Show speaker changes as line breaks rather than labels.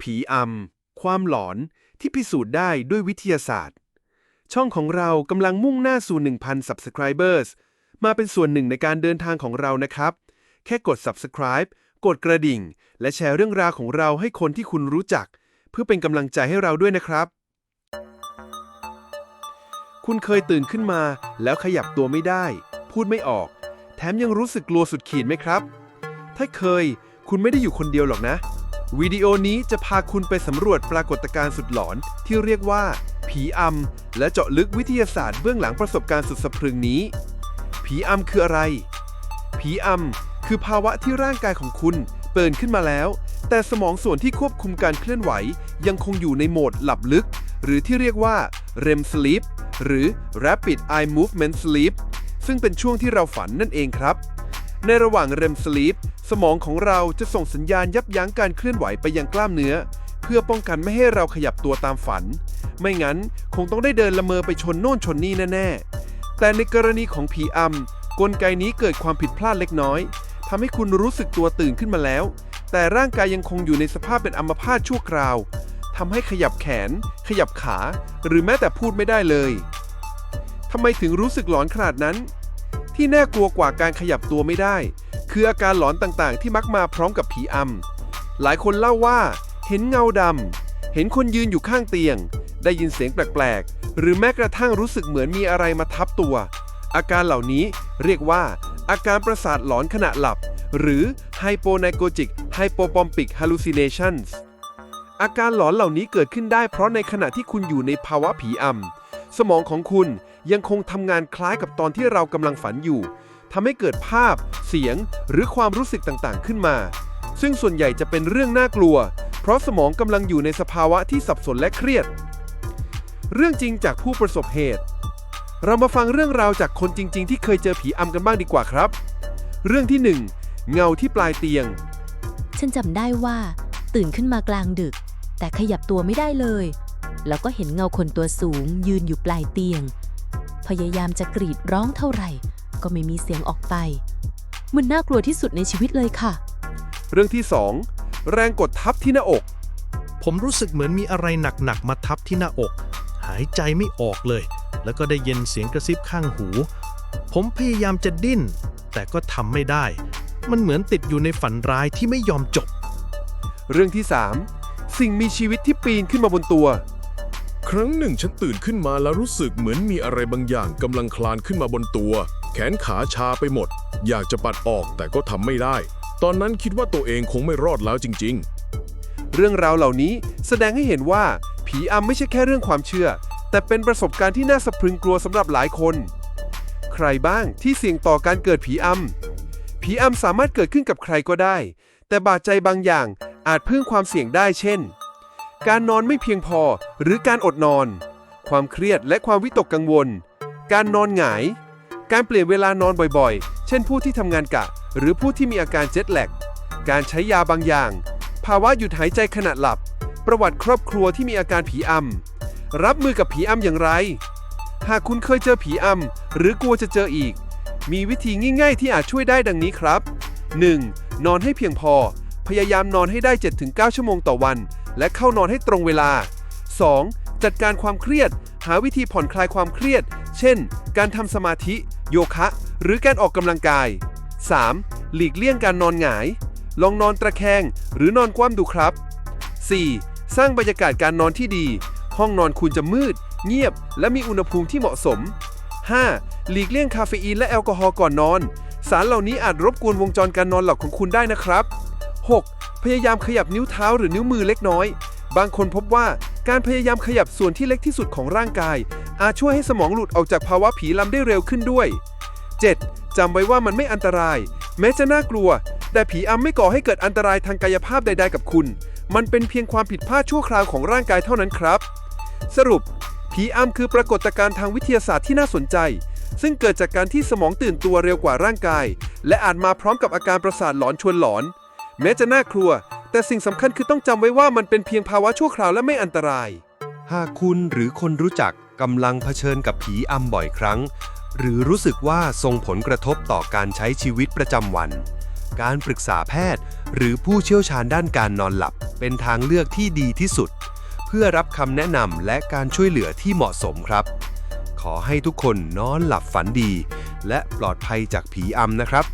ผีอำ ความหลอนที่พิสูจน์ได้ด้วยวิทยาศาสตร์ ช่องของเรากำลังมุ่งหน้าสู่ 1,000 subscribers มาเป็นส่วนหนึ่งในการเดินทางของเรานะครับ แค่กด subscribe กดกระดิ่ง และแชร์เรื่องราวของเราให้คนที่คุณรู้จัก เพื่อเป็นกำลังใจให้เราด้วยนะครับ คุณเคยตื่นขึ้นมาแล้วขยับตัวไม่ได้ พูดไม่ออก แถมยังรู้สึกกลัวสุดขีดไหมครับ ถ้าเคย คุณไม่ได้อยู่คนเดียวหรอกนะ วิดีโอนี้จะพาคุณไปสำรวจปรากฏการณ์สุดหลอนที่เรียกว่า ผีอำและเจาะลึกวิทยาศาสตร์เบื้องหลังประสบการณ์สุดสะพรึงนี้ ผีอำคืออะไร ผีอำคือภาวะที่ร่างกายของคุณเปิดขึ้นมาแล้ว แต่สมองส่วนที่ควบคุมการเคลื่อนไหว ยังคงอยู่ในโหมดหลับลึก หรือที่เรียกว่า REM sleep หรือ Rapid Eye Movement Sleep ซึ่งเป็นช่วงที่เราฝันนั่นเองครับ ในระหว่าง REM sleep สมองของเราจะส่งสัญญาณยับยั้งการเคลื่อนไหวไปยังกล้ามเนื้อ เพื่อป้องกันไม่ให้เราขยับตัวตามฝัน ไม่งั้นคงต้องได้เดินละเมอไปชนโน่นชนนี่แน่ๆ แต่ในกรณีของผีอำกลไกนี้เกิดความผิดพลาดเล็กน้อยทำให้คุณรู้สึกตัวตื่นขึ้นมาแล้ว แต่ร่างกายยังคงอยู่ในสภาพเป็นอัมพาตชั่วคราวทำให้ขยับแขน ขยับขา หรือแม้แต่พูดไม่ได้เลยทำไมถึงรู้สึกหลอนขนาดนั้น ที่น่ากลัวกว่าการขยับตัวไม่ได้ คืออาการหลอนต่างๆ ที่มักมาพร้อมกับผีอำหลายคนเล่าว่า เห็นเงาดำเห็นคนยืนอยู่ข้างเตียง ได้ยินเสียงแปลกๆ หรือแม้กระทั่งรู้สึกเหมือนมีอะไรมาทับตัว อาการเหล่านี้เรียกว่า อาการประสาทหลอนขณะหลับ หรือ hyponagogic hypopompic hallucinations อาการหลอนเหล่านี้เกิดขึ้นได้เพราะในขณะที่คุณอยู่ในภาวะผีอำสมองของคุณ ยังคงทำงานคล้ายกับตอนที่เรากำลังฝันอยู่ทำให้เกิดภาพ เสียง หรือความรู้สึกต่างๆ ขึ้นมา ซึ่งส่วนใหญ่จะเป็นเรื่องน่ากลัว เพราะสมองกำลังอยู่ในสภาวะที่สับสนและเครียด เรื่องจริงจากผู้ประสบเหตุ เรามาฟังเรื่องราวจากคนจริง ๆ ที่เคยเจอผีอำกันบ้างดีกว่าครับ เรื่องที่หนึ่งเงาที่ปลายเตียง
ฉันจำได้ว่า ตื่นขึ้นมากลางดึก แต่ขยับตัวไม่ได้เลย แล้วก็เห็นเงาคนตัวสูงยืนอยู่ปลายเตียง พยายามจะกรีดร้องเท่าไหร่ ก็ไม่มีเสียงออกไป มันน่ากลัวที่สุดในชีวิตเลยค่ะ
เรื่องที่สองแรงกดทับที่หน้าอก
ผมรู้สึกเหมือนมีอะไรหนักๆมาทับที่หน้าอก หายใจไม่ออกเลย แล้วก็ได้ยินเสียงกระซิบข้างหู ผมพยายามจะดิ้น แต่ก็ทำไม่ได้ มันเหมือนติดอยู่ในฝันร้ายที่ไม่ยอมจบ
เรื่องที่สามสิ่งมีชีวิตที่ปีนขึ้นมาบนตัว
ครั้งหนึ่งฉันตื่นขึ้นมาแล้วรู้สึกเหมือนมีอะไรบางอย่างกำลังคลานขึ้นมาบนตัว แขนขาชาไปหมด อยากจะปัดออกแต่ก็ทำไม่ได้ ตอนนั้นคิดว่าตัวเองคงไม่รอดแล้วจริง ๆ
เรื่องราวเหล่านี้แสดงให้เห็นว่า ผีอำไม่ใช่แค่เรื่องความเชื่อ แต่เป็นประสบการณ์ที่น่าสะพรึงกลัวสำหรับหลายคน ใครบ้างที่เสี่ยงต่อการเกิดผีอำผีอำสามารถเกิดขึ้นกับใครก็ได้ แต่บาดใจบางอย่างอาจเพิ่มความเสี่ยงได้เช่น การนอนไม่เพียงพอหรือการอดนอน ความเครียดและความวิตกกังวล การนอนหงาย การเปลี่ยนเวลานอนบ่อยๆ เช่นผู้ที่ทำงานกะ หรือผู้ที่มีอาการเจ็ตแลกการใช้ยาบางอย่าง ภาวะหยุดหายใจขณะหลับ ประวัติครอบครัวที่มีอาการผีอำรับมือกับผีอำอย่างไร หากคุณเคยเจอผีอำหรือกลัวจะเจออีก มีวิธีง่ายๆ ที่อาจช่วยได้ดังนี้ครับ 1. นอนให้เพียงพอ พยายามนอนให้ได้ 7-9 ชั่วโมงต่อวัน และเข้านอนให้ตรงเวลา 2. จัดการความเครียด หาวิธีผ่อนคลายความเครียด เช่น การทำสมาธิ โยคะ หรือการออกกำลังกาย 3. หลีกเลี่ยงการนอนหงาย ลองนอนตะแคงหรือนอนคว่ำดูครับ 4. สร้างบรรยากาศการนอนที่ดี ห้องนอนคุณจะมืด เงียบ และมีอุณหภูมิที่เหมาะสม 5. หลีกเลี่ยงคาเฟอีนและแอลกอฮอล์ก่อนนอน สารเหล่านี้อาจรบกวนวงจรการนอนหลับของคุณได้นะครับ 6. พยายามขยับนิ้วเท้าหรือนิ้วมือเล็กน้อย บางคนพบว่าการพยายามขยับส่วนที่เล็กที่สุดของร่างกาย อาจช่วยให้สมองหลุดออกจากภาวะผีลำได้เร็วขึ้นด้วย 7. จำไว้ว่ามันไม่อันตราย แม้จะน่ากลัว แต่ผีอำไม่ก่อให้เกิดอันตรายทางกายภาพใด ๆ กับคุณ มันเป็นเพียงความผิดพลาดชั่วคราวของร่างกายเท่านั้นครับ สรุป ผีอำคือปรากฏการณ์ทางวิทยาศาสตร์ที่น่าสนใจ ซึ่งเกิดจากการที่สมองตื่นตัวเร็วกว่าร่างกาย และอาจมาพร้อมกับอาการประสาทหลอนชวนหลอน แม้จะน่ากลัว แต่สิ่งสำคัญคือต้องจำไว้ว่ามันเป็นเพียงภาวะชั่วคราวและไม่อันตราย
หากคุณหรือคนรู้จักกำลังเผชิญกับผีอำบ่อยครั้ง หรือรู้สึกว่าส่งผลกระทบต่อการใช้ชีวิตประจำวัน
การปรึกษาแพทย์ หรือผู้เชี่ยวชาญด้านการนอนหลับ เป็นทางเลือกที่ดีที่สุด เพื่อรับคำแนะนำและการช่วยเหลือที่เหมาะสมครับ ขอให้ทุกคนนอนหลับฝันดี และปลอดภัยจากผีอำนะครับ